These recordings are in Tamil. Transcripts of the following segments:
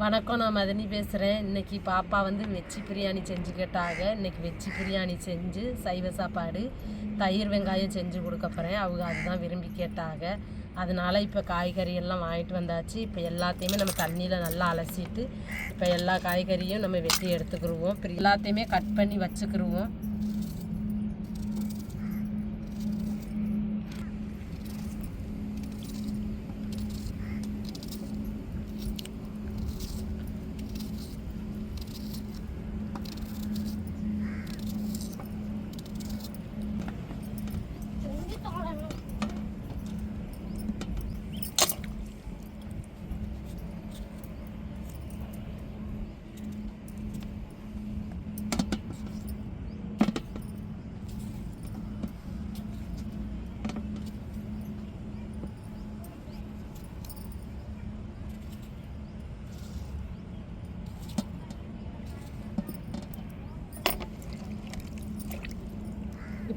வணக்கம் நான் மதனி பேசுகிறேன் இன்றைக்கி பாப்பா வந்து வெஜ்ஜி பிரியாணி செஞ்சு கேட்டாங்க. இன்னைக்கு வெஜ்ஜி பிரியாணி செஞ்சு சைவ சாப்பாடு தயிர் வெங்காயம் செஞ்சு கொடுக்க போகிறேன் அவங்க அதுதான் விரும்பி கேட்டாங்க. அதனால இப்போ காய்கறி எல்லாம் வாங்கிட்டு வந்தாச்சு. இப்போ எல்லாத்தையுமே நம்ம தண்ணியில் நல்லா அலசிட்டு இப்போ எல்லா காய்கறியும் நம்ம வெட்டி எடுத்துக்கிருவோம். இப்போ எல்லாத்தையுமே கட் பண்ணி வச்சுக்கிடுவோம்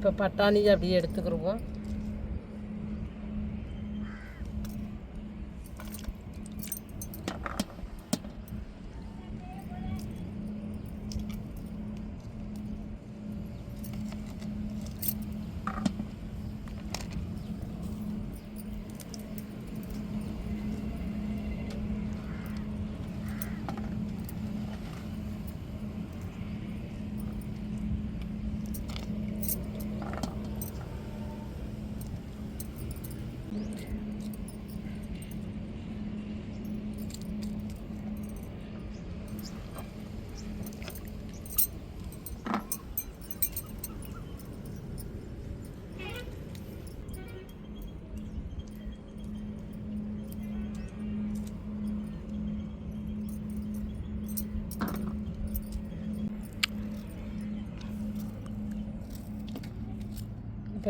இப்போ பட்டாணி அப்படியே எடுத்துக்கிடுவோம்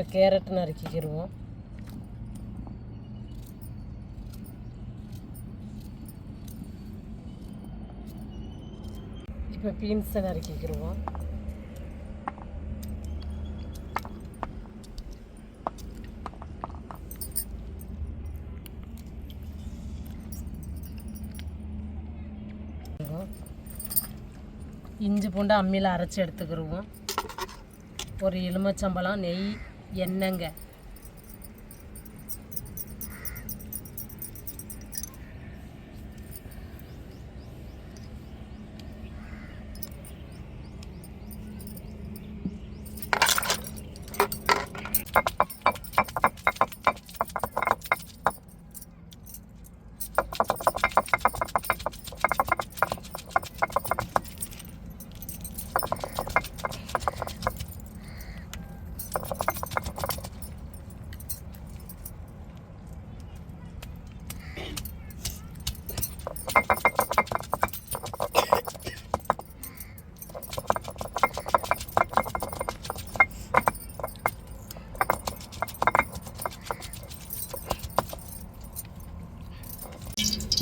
இப்போ கேரட் நறுக்கிக்கிடுவோம் இப்போ பீன்ஸை நறுக்கிக்கிடுவோம் இஞ்சி பூண்டு அம்மியில் அரைச்சி எடுத்துக்கிடுவோம் ஒரு எலுமிச்சம்பழம் நெய் என்னங்க?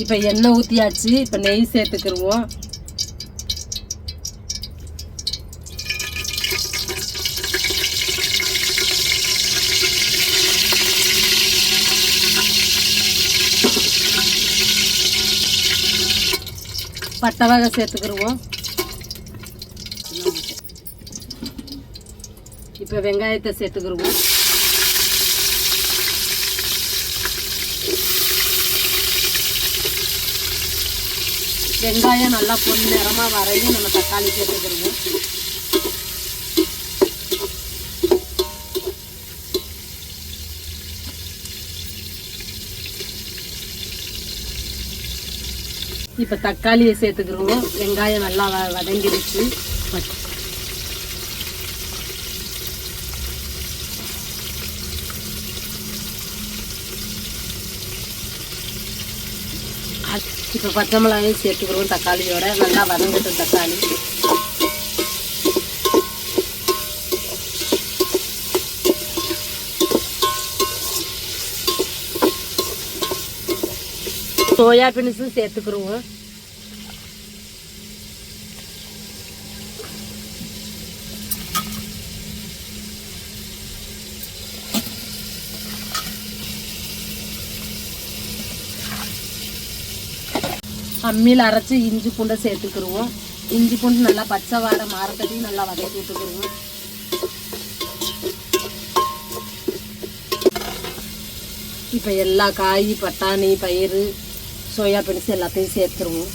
இப்போ எண்ணெய் ஊற்றியாச்சு இப்போ நெய் சேர்த்துக்கிருவோம். பட்டை வகை சேர்த்துக்கிருவோம். இப்போ வெங்காயத்தை சேர்த்துக்கிருவோம். வெங்காயம் நல்லா பொன் நிறமாக வரையும் நம்ம தக்காளி சேர்த்துக்கிருவோம் இப்போ தக்காளியை சேர்த்துக்கிருவோம் வெங்காயம் நல்லா வ வதங்கிடுச்சு பட்- அது- இப்போ பச்சை மிளகாயும் சேர்த்துக்கிறோம் தக்காளியோட. நல்லா வதங்கட்டும் தக்காளி. சோயா பீன்ஸும் சேர்த்துக்கிருவோம். அம்மியில் அரைச்சி இஞ்சி பூண்டை சேர்த்துக்கிருவோம். இஞ்சி பூண்டு நல்லா பச்சை வாடை மாறக்கட்டி நல்லா வதக்கி விட்டுக்கிருவோம். இப்போ எல்லா காய் பட்டாணி பயிறு சோயா பீன்ஸ் எல்லாத்தையும் சேர்த்துருவோம்.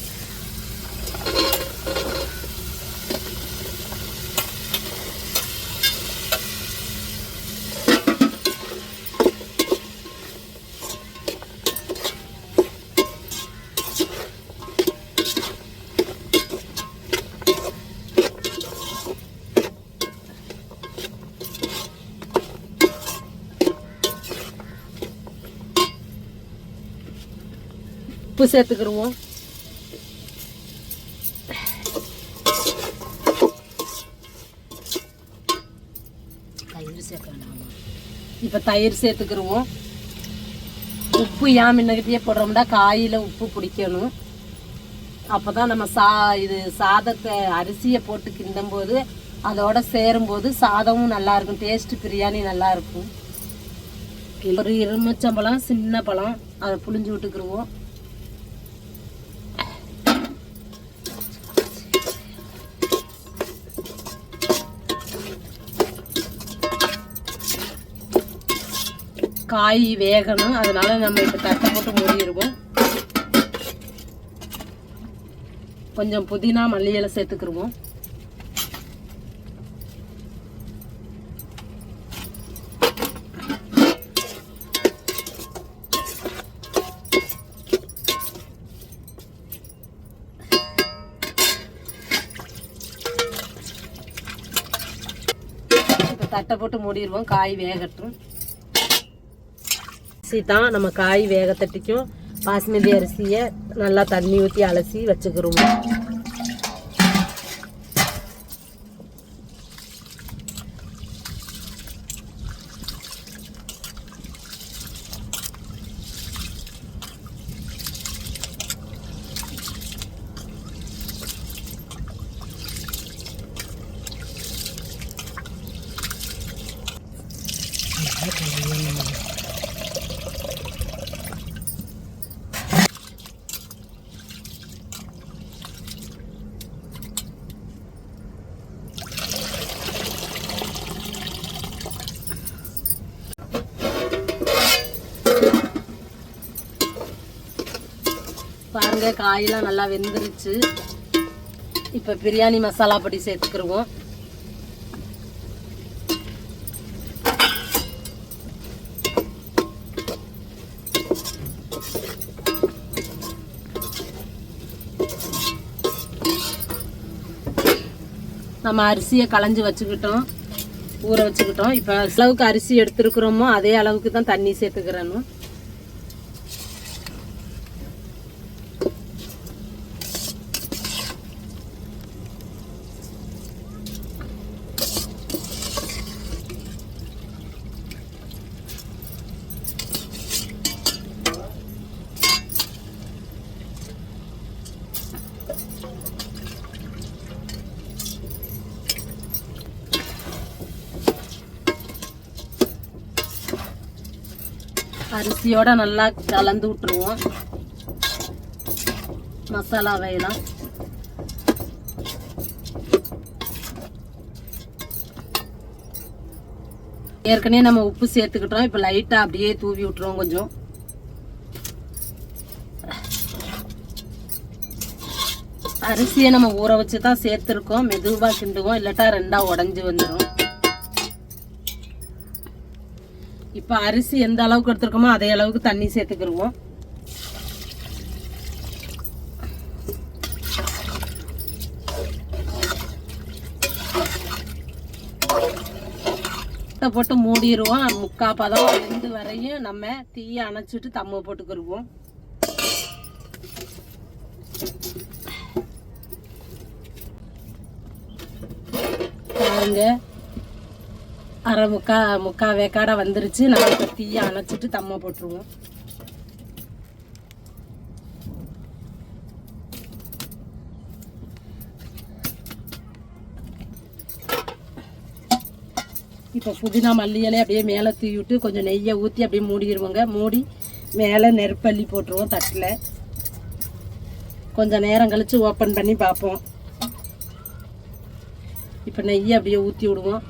உப்பு சேர்த்துக்கிடுவோம் தயிர் சேர்க்க வேண்டாமா இப்போ தயிர் சேர்த்துக்கிருவோம். உப்பு ஏன் முன்னகிட்டே போடுறோம்னா காயில் உப்பு பிடிக்கணும். அப்போ தான் நம்ம சா இது சாதத்தை அரிசியை போட்டு கிண்டும்போது அதோட சேரும்போது சாதமும் நல்லா இருக்கும் பிரியாணி நல்லா இருக்கும் ஒரு எலுமிச்சம்பழம் சின்ன பழம் அதை புளிஞ்சு விட்டுக்கிருவோம். காய் வேகணும். அதனால நம்ம இப்போ தட்டை போட்டு மூடிடுவோம் கொஞ்சம் புதினா மல்லியலை சேர்த்துக்கிடுவோம் தட்டை போட்டு மூடிடுவோம் காய் வேகட்டும். அரிசி தான் நம்ம காய் வேக தட்டிக்கும் பாஸ்மதி அரிசியை நல்லா தண்ணி ஊற்றி அலசி வச்சுக்கிறோம். பாருங்க காயெல்லாம் நல்லா வெந்துருச்சு. இப்போ பிரியாணி மசாலா பொடி சேர்த்துக்கிருவோம். நம்ம அரிசியை களைஞ்சு வச்சுக்கிட்டோம் ஊற வச்சுக்கிட்டோம். இப்போ அளவுக்கு அரிசி எடுத்துருக்குறோமோ அதே அளவுக்கு தான் தண்ணி சேர்த்துக்கிறணும். அரிசியோட நல்லா கலந்து விட்டுருவோம். மசாலாவையெல்லாம். ஏற்கனவே நம்ம உப்பு சேர்த்துக்கிட்டோம். இப்போ லைட்டாக அப்படியே தூவி விட்டுருவோம் கொஞ்சம். அரிசியை நம்ம ஊற வச்சு தான் சேர்த்துருக்கோம். மெதுவாக கிண்டுவோம். இல்லாட்டா ரெண்டாக உடஞ்சி வந்துடும் இப்போ அரிசி எந்த அளவுக்கு எடுத்துருக்கோமோ அதே அளவுக்கு தண்ணி சேர்த்துக்கிருவோம். முட்டை போட்டு மூடிடுவோம் முக்கா பதம் ரெண்டு வரையும் நம்ம தீயை அணைச்சிட்டு தம்ம போட்டுக்கிருவோம். பாருங்க. அரை முக்கா முக்கா வேக்காட வந்துருச்சு. நம்ம இப்போ தீயை அணைச்சிட்டு தம்ம போட்டுருவோம். இப்போ புதினா மல்லியலே அப்படியே மேலே தூவிட்டு விட்டு கொஞ்சம் நெய்யை ஊற்றி அப்படியே மூடிடுவோங்க. மூடி மேலே நெருப்பள்ளி போட்டுருவோம் தட்டில். கொஞ்சம் நேரம் கழித்து ஓப்பன் பண்ணி பார்ப்போம். இப்போ நெய்யை அப்படியே ஊற்றி விடுவோம்.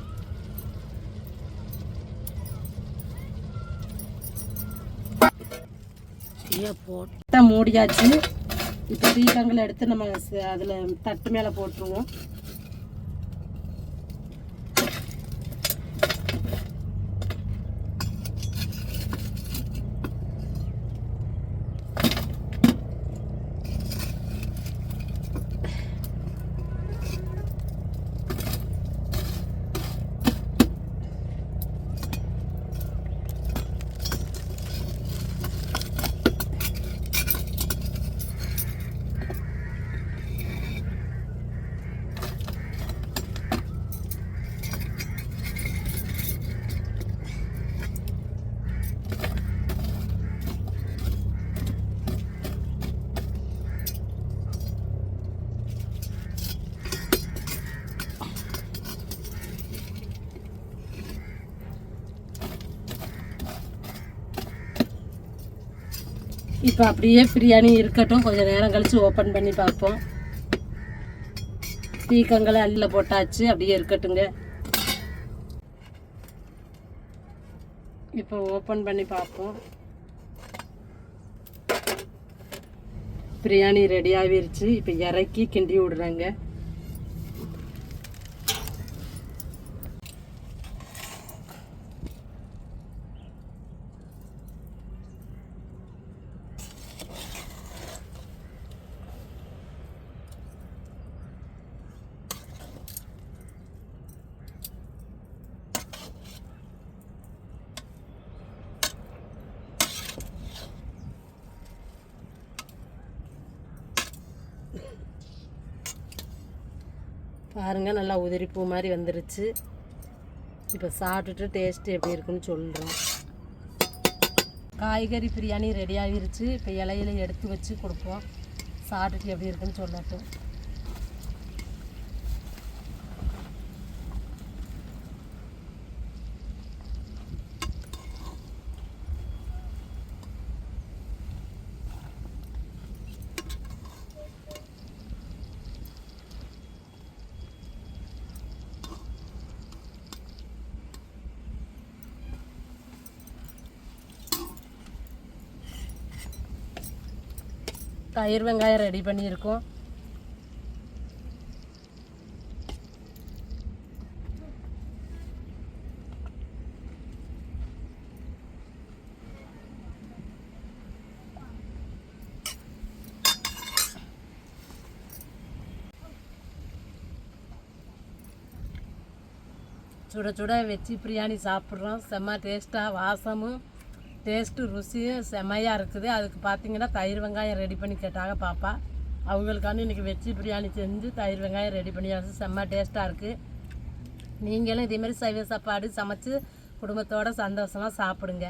போட்டு மூடியாச்சு. இப்போ தீக்கங்களை எடுத்து நம்ம அதில் தட்டு மேலே போட்டுருவோம். இப்போ அப்படியே பிரியாணி இருக்கட்டும். கொஞ்சம் நேரம் கழித்து ஓப்பன் பண்ணி பார்ப்போம். தீக்கங்களை அள்ளில் போட்டாச்சு. அப்படியே இருக்கட்டுங்க. இப்போ ஓப்பன் பண்ணி பார்ப்போம். பிரியாணி ரெடி ஆகிருச்சு. இப்போ இறக்கி கிண்டி விடுறேங்க. பாருங்கள் நல்லா உதிரி பூ மாதிரி வந்துருச்சு. இப்போ சாப்பிட்டுட்டு டேஸ்ட் எப்படி இருக்குன்னு சொல்கிறோம் காய்கறி பிரியாணி ரெடி ஆகிருச்சு இப்போ இலையில எடுத்து வச்சு கொடுப்போம். சாப்பிட்டுட்டு எப்படி இருக்குன்னு சொல்லட்டும். தயிர் வெங்காயம் ரெடி பண்ணியிருக்கோம். சுட சுட வச்சு பிரியாணி சாப்பிட்றோம். செம்ம டேஸ்ட்டாக வாசமும். டேஸ்ட்டு ருசியும் செம்மையாக இருக்குது. அதுக்கு பார்த்தீங்கன்னா தயிர் வெங்காயம் ரெடி பண்ணி கேட்டாங்க பாப்பா. அவங்களுக்கான இன்றைக்கி வெஜ்ஜி பிரியாணி செஞ்சு தயிர் வெங்காயம் ரெடி பண்ணியாச்சு செம்ம டேஸ்ட்டாக இருக்குது நீங்களும் இதேமாரி சைவ சாப்பாடு சமைச்சு குடும்பத்தோடு சந்தோஷமாக சாப்பிடுங்க.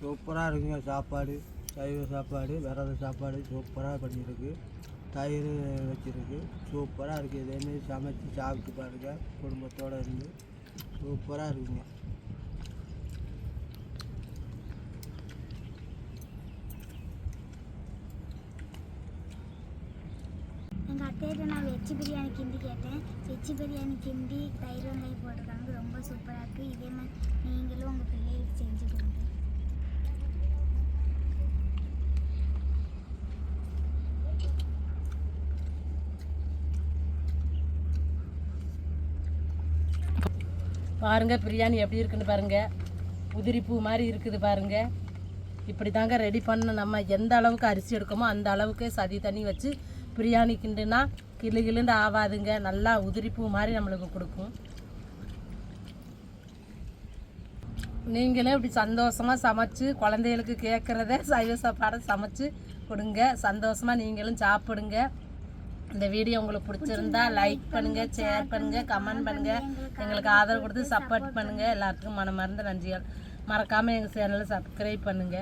சூப்பராக இருக்குங்க சாப்பாடு. சைவ சாப்பாடு விரத சாப்பாடு சூப்பராக பண்ணியிருக்கு. தயிர் வச்சுருக்கு. சூப்பராக இருக்குது இதேமாரி சமைச்சு சாப்பிட்டு பாருங்க. குடும்பத்தோடு இருந்து. சூப்பராக இருக்குங்க. எங்கள் அத்தையிட்ட நான் வெச்சு பிரியாணி கிண்டி கேட்டேன். வெச்சு பிரியாணி கிண்டி தயிர் வெங்காயம் போட்டிருக்காங்க ரொம்ப சூப்பராக இருக்குது இதே மாதிரி நீங்களும் உங்கள் பிள்ளைகளுக்கு செஞ்சு கொடுங்க பாருங்கள் பிரியாணி எப்படி இருக்குன்னு பாருங்கள் உதிரி பூ மாதிரி இருக்குது பாருங்கள் இப்படி தாங்க ரெடி பண்ண நம்ம எந்த அளவுக்கு அரிசி எடுக்கமோ அந்த அளவுக்கு சதி தண்ணி வச்சு பிரியாணி கிண்டுனா கிளு கிளுண்டு ஆகாதுங்க நல்லா உதிரி பூ மாதிரி நம்மளுக்கு கொடுக்கும். நீங்களும் இப்படி சந்தோஷமாக சமைச்சு குழந்தைகளுக்கு கேட்குறத சைவ சாப்பாடை சமைச்சு கொடுங்க. சந்தோஷமாக நீங்களும் சாப்பிடுங்க. இந்த வீடியோ உங்களுக்கு பிடிச்சிருந்தா லைக் பண்ணுங்க ஷேர் பண்ணுங்க கமெண்ட் பண்ணுங்க. எங்களுக்கு ஆதரவு கொடுத்து சப்போர்ட் பண்ணுங்க. எல்லாத்துக்கும் மனமார்ந்த நன்றிகள். மறக்காம எங்க சேனலை சப்ஸ்கிரைப் பண்ணுங்க.